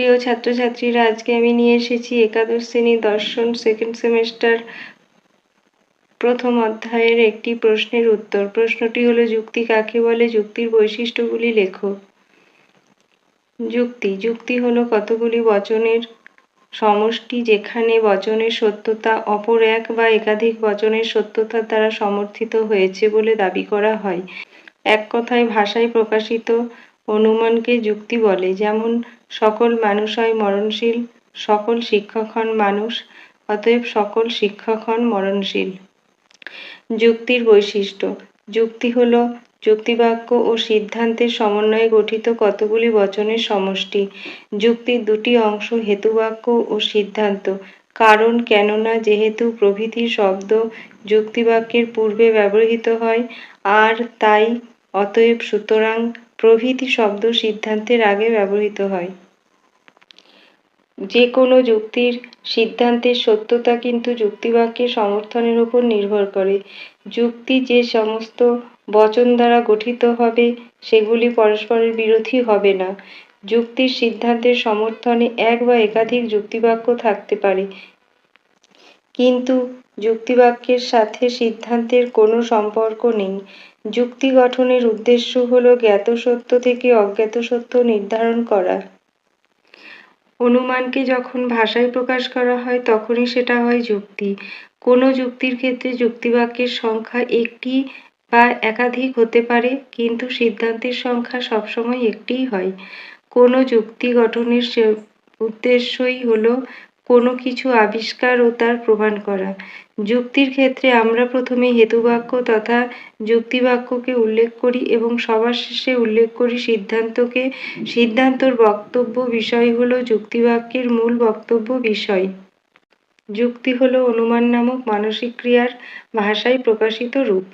প্রিয় ছাত্রছাত্রীরা, আজকে আমি নিয়ে এসেছি একাদশ শ্রেণির দর্শন সেকেন্ড সেমেস্টার প্রথম অধ্যায়ের একটি প্রশ্নের উত্তর। প্রশ্নটি হলো, যুক্তি কাকে বলে? যুক্তির বৈশিষ্ট্যগুলি লেখো। যুক্তি। যুক্তি হলো কতগুলি বচনের সমষ্টি যেখানে বচনের সত্যতা অপর এক বা একাধিক বচনের সত্যতার দ্বারা সমর্থিত হয়েছে বলে দাবি করা হয়। এক কথায় ভাষায় প্রকাশিত অনুমানকে যুক্তি বলে। যেমন সকল মানুষ হয় মরণশীল, সকল শিক্ষক মানুষ, অতএব সকল শিক্ষক মরণশীল। যুক্তির বৈশিষ্ট্য, যুক্তি হল যুক্তিবাক্য ও সিদ্ধান্তের সমন্বয়ে গঠিত কতগুলি বচনের সমষ্টি। যুক্তির দুটি অংশ হেতুবাক্য ও সিদ্ধান্ত। কারণ কেননা যেহেতু প্রভৃতি শব্দ যুক্তিবাক্যের পূর্বে ব্যবহৃত হয়, আর তাই, অতএব সুতরাং প্রভৃতি শব্দ সিদ্ধান্তের আগে ব্যবহৃত হয়। যে কোনো যুক্তির সিদ্ধান্তের সত্যতা কিন্তু যুক্তিবাক্যের সমর্থনের উপর নির্ভর করে। যুক্তি যে সমস্ত বচন দ্বারা গঠিত হবে, সেগুলি পরস্পরের বিরোধী হবে না। যুক্তির সিদ্ধান্তের সমর্থনে এক বা একাধিক যুক্তিবাক্য থাকতে পারে। কিন্তু যুক্তিবাক্যের সাথে সিদ্ধান্তের কোনো সম্পর্ক নেই। যুক্তি গঠনের উদ্দেশ্য হল জ্ঞাত সত্য থেকে অজ্ঞাত সত্য নির্ধারণ করা। অনুমানকে যখন ভাষায় প্রকাশ করা হয়, তখনই সেটা হয় যুক্তি। কোনো যুক্তির ক্ষেত্রে যুক্তিবাক্যের সংখ্যা একটি বা একাধিক হতে পারে, কিন্তু সিদ্ধান্তের সংখ্যা সবসময় একটিই হয়। কোনো যুক্তি গঠনের উদ্দেশ্যই হলো কোনো কিছু আবিষ্কার ও তার প্রমাণ করা। যুক্তির ক্ষেত্রে আমরা প্রথমে হেতুবাক্য তথা যুক্তিবাক্যকে উল্লেখ করি এবং সবার শেষে উল্লেখ করি সিদ্ধান্তকে। সিদ্ধান্তর বক্তব্য বিষয় হল যুক্তিবাক্যের মূল বক্তব্য বিষয়। যুক্তি হল অনুমান নামক মানসিক ক্রিয়ার ভাষায় প্রকাশিত রূপ।